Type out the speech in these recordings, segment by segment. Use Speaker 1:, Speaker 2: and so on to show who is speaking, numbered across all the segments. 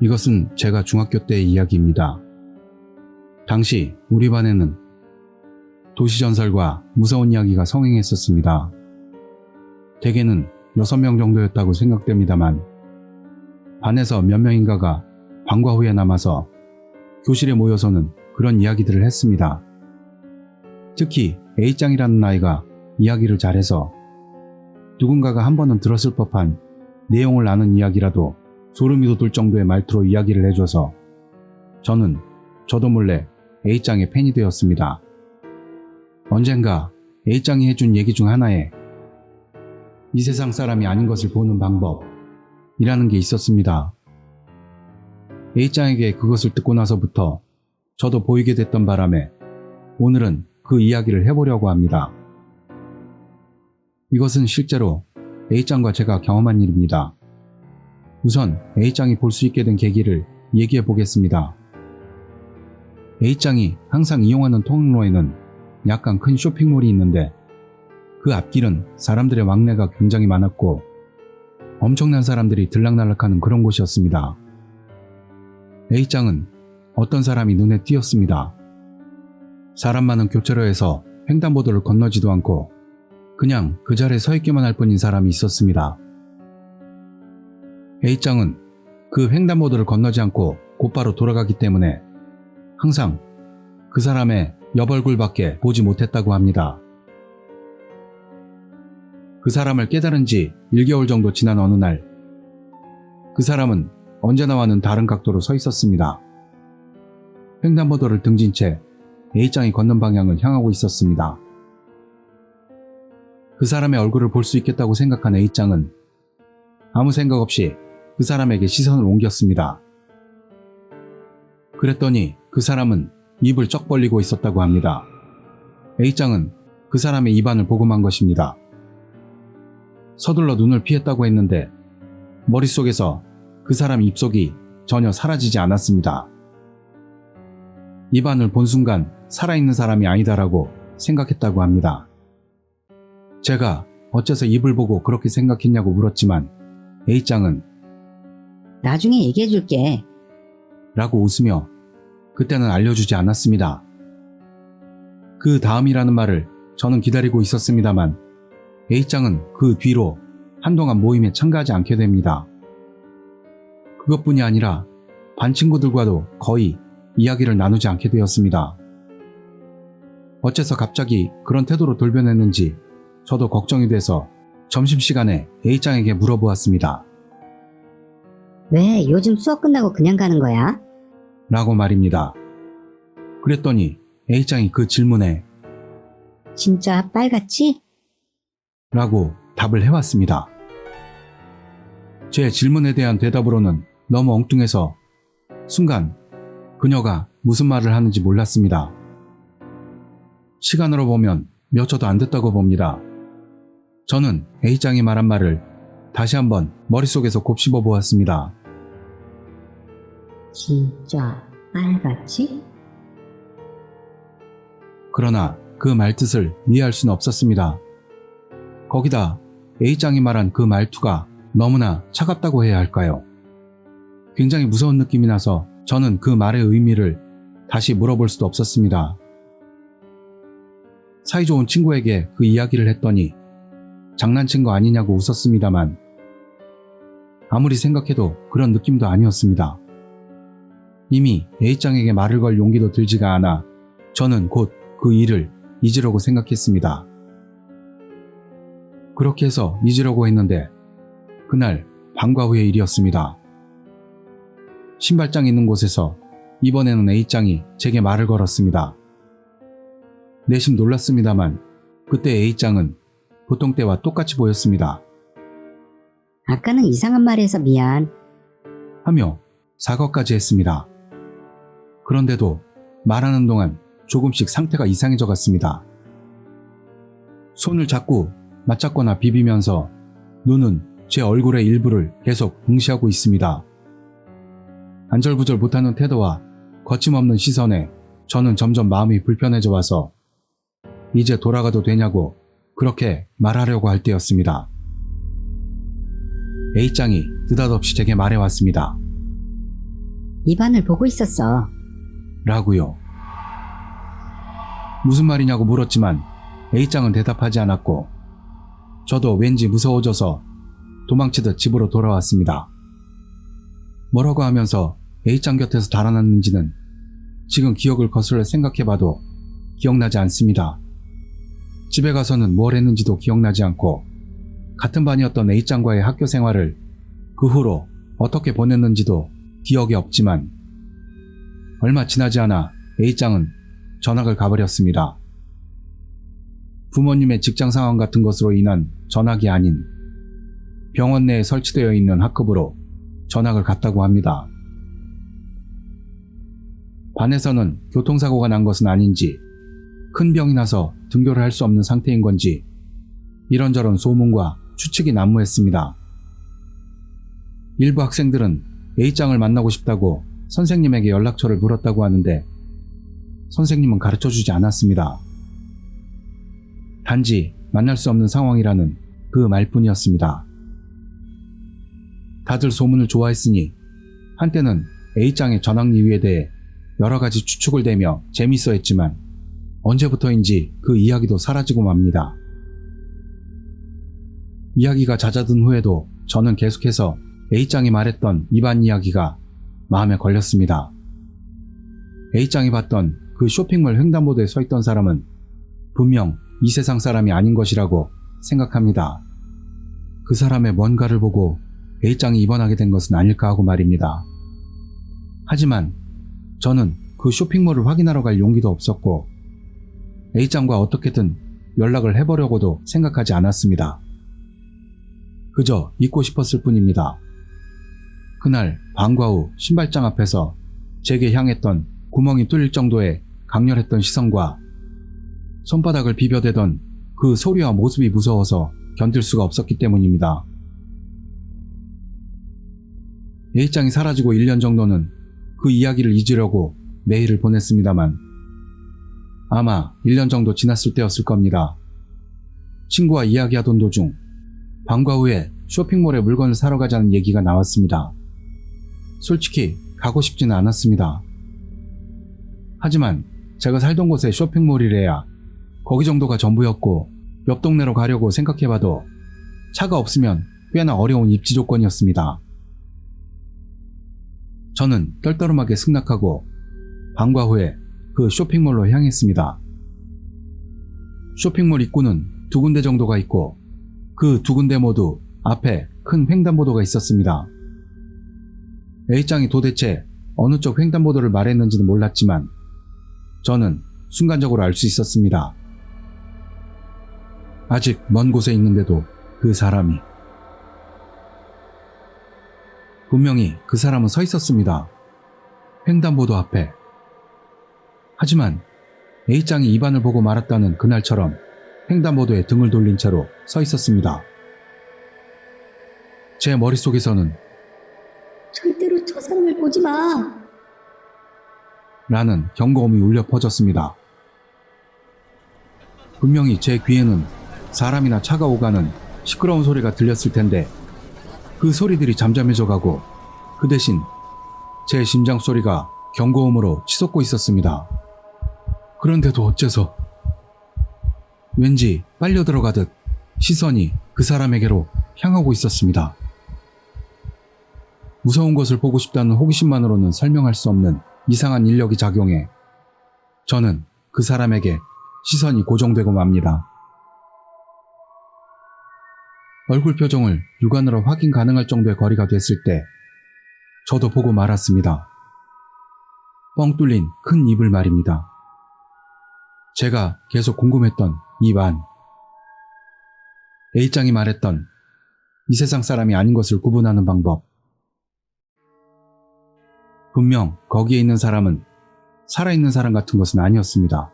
Speaker 1: 이것은 제가 중학교 때의 이야기입니다. 당시 우리 반에는 도시전설과 무서운 이야기가 성행했었습니다. 대개는 6명 정도였다고 생각됩니다만 반에서 몇 명인가가 방과 후에 남아서 교실에 모여서는 그런 이야기들을 했습니다. 특히 A짱이라는 아이가 이야기를 잘해서 누군가가 한 번은 들었을 법한 내용을 아는 이야기라도 소름이 돋을 정도의 말투로 이야기를 해줘서 저는 저도 몰래 A짱의 팬이 되었습니다. 언젠가 A짱이 해준 얘기 중 하나에 이 세상 사람이 아닌 것을 보는 방법이라는 게 있었습니다. A짱에게 그것을 듣고 나서부터 저도 보이게 됐던 바람에 오늘은 그 이야기를 해보려고 합니다. 이것은 실제로 A짱과 제가 경험한 일입니다. 우선 A짱이 볼 수 있게 된 계기를 얘기해 보겠습니다. A짱이 항상 이용하는 통로에는 약간 큰 쇼핑몰이 있는데 그 앞길은 사람들의 왕래가 굉장히 많았고 엄청난 사람들이 들락날락하는 그런 곳이었습니다. A짱은 어떤 사람이 눈에 띄었습니다. 사람 많은 교차로에서 횡단보도를 건너지도 않고 그냥 그 자리에 서 있기만 할 뿐인 사람이 있었습니다. A짱은 그 횡단보도를 건너지 않고 곧바로 돌아가기 때문에 항상 그 사람의 옆얼굴밖에 보지 못했다고 합니다. 그 사람을 깨달은 지 1개월 정도 지난 어느 날, 그 사람은 언제나와는 다른 각도로 서 있었습니다. 횡단보도를 등진 채 A짱이 걷는 방향을 향하고 있었습니다. 그 사람의 얼굴을 볼 수 있겠다고 생각한 A짱은 아무 생각 없이 그 사람에게 시선을 옮겼습니다. 그랬더니 그 사람은 입을 쩍 벌리고 있었다고 합니다. A짱은 그 사람의 입안을 보고 만 것입니다. 서둘러 눈을 피했다고 했는데 머릿속에서 그 사람 입속이 전혀 사라지지 않았습니다. 입안을 본 순간 살아있는 사람이 아니다라고 생각했다고 합니다. 제가 어째서 입을 보고 그렇게 생각했냐고 물었지만 A짱은
Speaker 2: 나중에 얘기해 줄게.
Speaker 1: 라고 웃으며 그때는 알려주지 않았습니다. 그 다음이라는 말을 저는 기다리고 있었습니다만 A짱은 그 뒤로 한동안 모임에 참가하지 않게 됩니다. 그것뿐이 아니라 반 친구들과도 거의 이야기를 나누지 않게 되었습니다. 어째서 갑자기 그런 태도로 돌변했는지 저도 걱정이 돼서 점심시간에 A짱에게 물어보았습니다.
Speaker 2: 왜 요즘 수업 끝나고 그냥 가는 거야?
Speaker 1: 라고 말입니다. 그랬더니 A짱이 그 질문에
Speaker 2: 진짜 빨갛지?
Speaker 1: 라고 답을 해왔습니다. 제 질문에 대한 대답으로는 너무 엉뚱해서 순간 그녀가 무슨 말을 하는지 몰랐습니다. 시간으로 보면 몇 초도 안 됐다고 봅니다. 저는 A짱이 말한 말을 다시 한번 머릿속에서 곱씹어 보았습니다.
Speaker 2: 진짜 빨갛지?
Speaker 1: 그러나 그 말뜻을 이해할 수는 없었습니다. 거기다 A짱이 말한 그 말투가 너무나 차갑다고 해야 할까요? 굉장히 무서운 느낌이 나서 저는 그 말의 의미를 다시 물어볼 수도 없었습니다. 사이좋은 친구에게 그 이야기를 했더니 장난친 거 아니냐고 웃었습니다만 아무리 생각해도 그런 느낌도 아니었습니다. 이미 A짱에게 말을 걸 용기도 들지가 않아 저는 곧 그 일을 잊으려고 생각했습니다. 그렇게 해서 잊으려고 했는데 그날 방과 후의 일이었습니다. 신발장 있는 곳에서 이번에는 A짱이 제게 말을 걸었습니다. 내심 놀랐습니다만 그때 A짱은 보통 때와 똑같이 보였습니다.
Speaker 2: 아까는 이상한 말해서 미안.
Speaker 1: 하며 사과까지 했습니다. 그런데도 말하는 동안 조금씩 상태가 이상해져 갔습니다. 손을 자꾸 맞잡거나 비비면서 눈은 제 얼굴의 일부를 계속 응시하고 있습니다. 안절부절 못하는 태도와 거침없는 시선에 저는 점점 마음이 불편해져 와서 이제 돌아가도 되냐고 그렇게 말하려고 할 때였습니다. A짱이 느닷없이 제게 말해왔습니다.
Speaker 2: 입안을 보고 있었어.
Speaker 1: 라고요. 무슨 말이냐고 물었지만 A짱은 대답하지 않았고 저도 왠지 무서워져서 도망치듯 집으로 돌아왔습니다. 뭐라고 하면서 A짱 곁에서 달아났는지는 지금 기억을 거슬러 생각해봐도 기억나지 않습니다. 집에 가서는 뭘 했는지도 기억나지 않고 같은 반이었던 A짱과의 학교 생활을 그 후로 어떻게 보냈는지도 기억이 없지만 얼마 지나지 않아 A짱은 전학을 가버렸습니다. 부모님의 직장 상황 같은 것으로 인한 전학이 아닌 병원 내에 설치되어 있는 학급으로 전학을 갔다고 합니다. 반에서는 교통사고가 난 것은 아닌지 큰 병이 나서 등교를 할 수 없는 상태인 건지 이런저런 소문과 추측이 난무했습니다. 일부 학생들은 A짱을 만나고 싶다고 선생님에게 연락처를 물었다고 하는데 선생님은 가르쳐 주지 않았습니다. 단지 만날 수 없는 상황이라는 그 말뿐이었습니다. 다들 소문을 좋아했으니 한때는 A짱의 전학 이유에 대해 여러 가지 추측을 대며 재밌어 했지만 언제부터인지 그 이야기도 사라지고 맙니다. 이야기가 잦아든 후에도 저는 계속해서 A짱이 말했던 입안 이야기가 마음에 걸렸습니다. A짱이 봤던 그 쇼핑몰 횡단보도에 서 있던 사람은 분명 이 세상 사람이 아닌 것이라고 생각합니다. 그 사람의 뭔가를 보고 A짱이 입원하게 된 것은 아닐까 하고 말입니다. 하지만 저는 그 쇼핑몰을 확인하러 갈 용기도 없었고 A짱과 어떻게든 연락을 해보려고도 생각하지 않았습니다. 그저 잊고 싶었을 뿐입니다. 그날 방과 후 신발장 앞에서 제게 향했던 구멍이 뚫릴 정도의 강렬했던 시선과 손바닥을 비벼대던 그 소리와 모습이 무서워서 견딜 수가 없었기 때문입니다. A짱이 사라지고 1년 정도는 그 이야기를 잊으려고 메일을 보냈습니다만 아마 1년 정도 지났을 때였을 겁니다. 친구와 이야기하던 도중 방과 후에 쇼핑몰에 물건을 사러 가자는 얘기가 나왔습니다. 솔직히 가고 싶지는 않았습니다. 하지만 제가 살던 곳에 쇼핑몰이래야 거기 정도가 전부였고 옆 동네로 가려고 생각해봐도 차가 없으면 꽤나 어려운 입지 조건이었습니다. 저는 떨떠름하게 승낙하고 방과 후에 그 쇼핑몰로 향했습니다. 쇼핑몰 입구는 두 군데 정도가 있고 그 두 군데 모두 앞에 큰 횡단보도가 있었습니다. A짱이 도대체 어느 쪽 횡단보도를 말했는지는 몰랐지만 저는 순간적으로 알 수 있었습니다. 아직 먼 곳에 있는데도 그 사람이 분명히 그 사람은 서 있었습니다. 횡단보도 앞에. 하지만 A짱이 입안을 보고 말았다는 그날처럼 횡단보도에 등을 돌린 채로 서 있었습니다. 제 머릿속에서는
Speaker 2: 절대로 저 사람을 보지 마.
Speaker 1: 라는 경고음이 울려 퍼졌습니다. 분명히 제 귀에는 사람이나 차가 오가는 시끄러운 소리가 들렸을 텐데 그 소리들이 잠잠해져 가고 그 대신 제 심장 소리가 경고음으로 치솟고 있었습니다. 그런데도 어째서 왠지 빨려 들어가듯 시선이 그 사람에게로 향하고 있었습니다. 무서운 것을 보고 싶다는 호기심만으로는 설명할 수 없는 이상한 인력이 작용해 저는 그 사람에게 시선이 고정되고 맙니다. 얼굴 표정을 육안으로 확인 가능할 정도의 거리가 됐을 때 저도 보고 말았습니다. 뻥 뚫린 큰 입을 말입니다. 제가 계속 궁금했던 입 안. A짱이 말했던 이 세상 사람이 아닌 것을 구분하는 방법. 분명 거기에 있는 사람은 살아있는 사람 같은 것은 아니었습니다.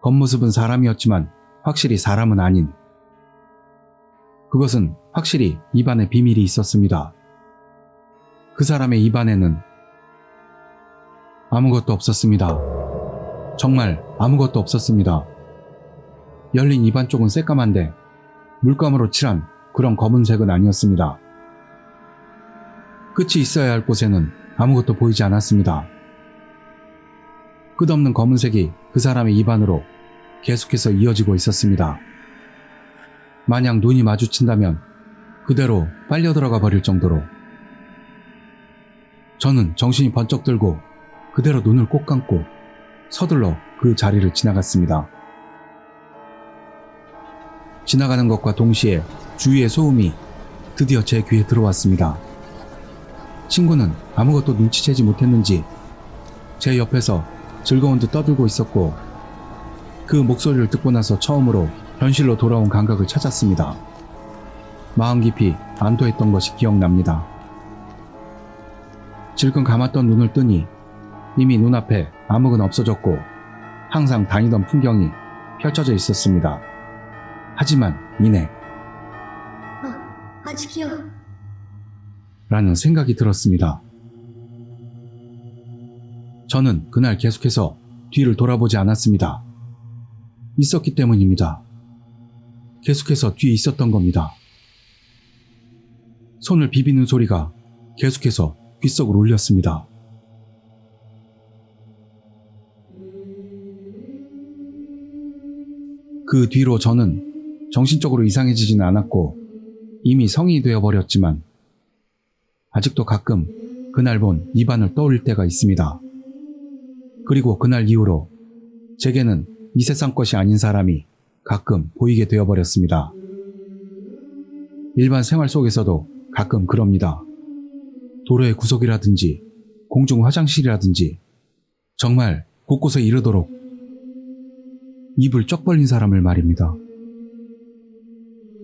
Speaker 1: 겉모습은 사람이었지만 확실히 사람은 아닌. 그것은 확실히 입안에 비밀이 있었습니다. 그 사람의 입안에는 아무것도 없었습니다. 정말 아무것도 없었습니다. 열린 입안 쪽은 새까만데 물감으로 칠한 그런 검은색은 아니었습니다. 끝이 있어야 할 곳에는 아무것도 보이지 않았습니다. 끝없는 검은색이 그 사람의 입안으로 계속해서 이어지고 있었습니다. 만약 눈이 마주친다면 그대로 빨려 들어가 버릴 정도로 저는 정신이 번쩍 들고 그대로 눈을 꼭 감고 서둘러 그 자리를 지나갔습니다. 지나가는 것과 동시에 주위의 소음이 드디어 제 귀에 들어왔습니다. 친구는 아무것도 눈치채지 못했는지 제 옆에서 즐거운 듯 떠들고 있었고 그 목소리를 듣고 나서 처음으로 현실로 돌아온 감각을 찾았습니다. 마음 깊이 안도했던 것이 기억납니다. 질끈 감았던 눈을 뜨니 이미 눈앞에 암흑은 없어졌고 항상 다니던 풍경이 펼쳐져 있었습니다. 하지만 이내
Speaker 2: 아직이요.
Speaker 1: 라는 생각이 들었습니다. 저는 그날 계속해서 뒤를 돌아보지 않았습니다. 있었기 때문입니다. 계속해서 뒤에 있었던 겁니다. 손을 비비는 소리가 계속해서 귓속으로 울렸습니다. 그 뒤로 저는 정신적으로 이상해지지는 않았고 이미 성인이 되어버렸지만 아직도 가끔 그날 본 입안을 떠올릴 때가 있습니다. 그리고 그날 이후로 제게는 이 세상 것이 아닌 사람이 가끔 보이게 되어버렸습니다. 일반 생활 속에서도 가끔 그럽니다. 도로의 구석이라든지 공중 화장실이라든지 정말 곳곳에 이르도록 입을 쩍 벌린 사람을 말입니다.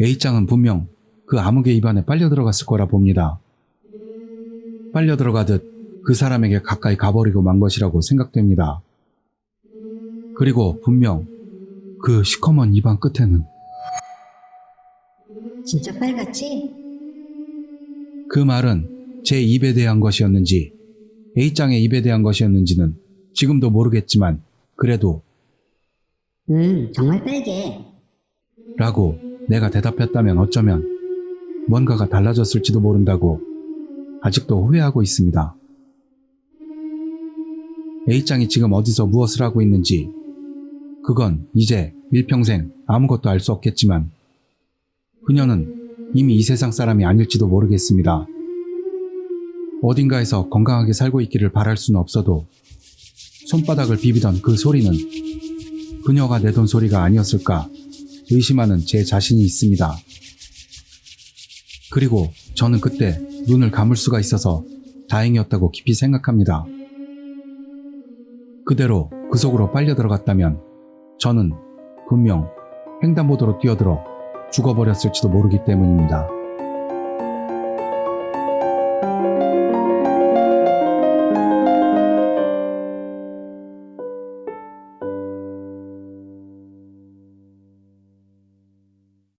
Speaker 1: A짱은 분명 그 암흑의 입안에 빨려 들어갔을 거라 봅니다. 빨려 들어가듯 그 사람에게 가까이 가버리고 만 것이라고 생각됩니다. 그리고 분명 그 시커먼 입안 끝에는
Speaker 2: 진짜 빨갛지?
Speaker 1: 그 말은 제 입에 대한 것이었는지 A짱의 입에 대한 것이었는지는 지금도 모르겠지만 그래도
Speaker 2: 응, 정말 빨개.
Speaker 1: 라고 내가 대답했다면 어쩌면 뭔가가 달라졌을지도 모른다고 아직도 후회하고 있습니다. A짱이 지금 어디서 무엇을 하고 있는지 그건 이제 일평생 아무것도 알 수 없겠지만 그녀는 이미 이 세상 사람이 아닐지도 모르겠습니다. 어딘가에서 건강하게 살고 있기를 바랄 수는 없어도 손바닥을 비비던 그 소리는 그녀가 내던 소리가 아니었을까 의심하는 제 자신이 있습니다. 그리고 저는 그때 눈을 감을 수가 있어서 다행이었다고 깊이 생각합니다. 그대로 그 속으로 빨려 들어갔다면 저는 분명 횡단보도로 뛰어들어 죽어버렸을지도 모르기 때문입니다.